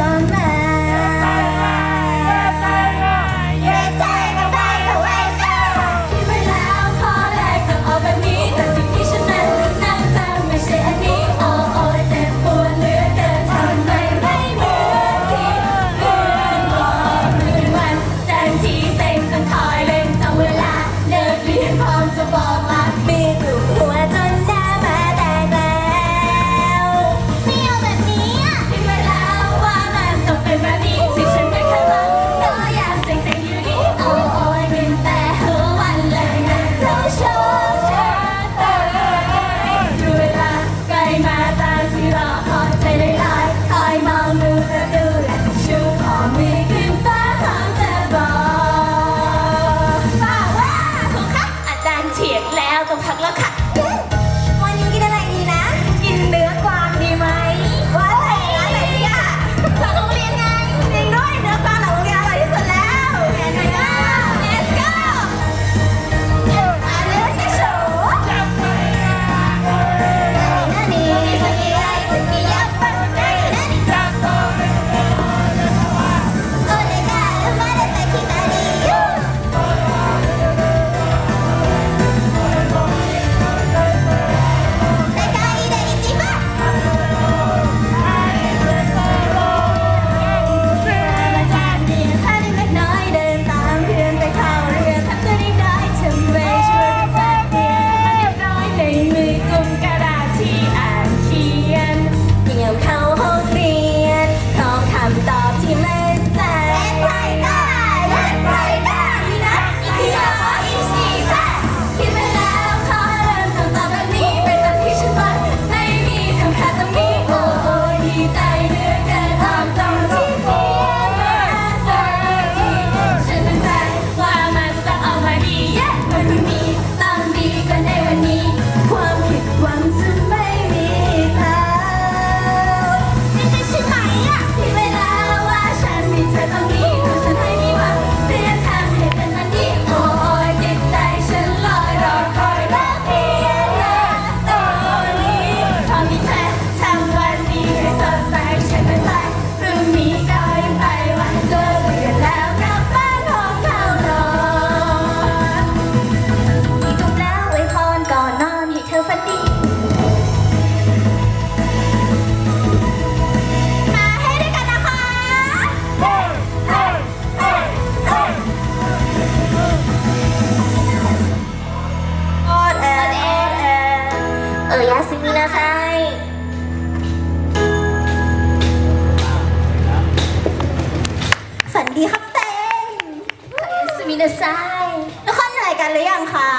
sunlight ถักแเออยาซิมินาไซฝันดีครับเต้นสมินาไซทุกคนเหนื่อยกันหรือยังคะ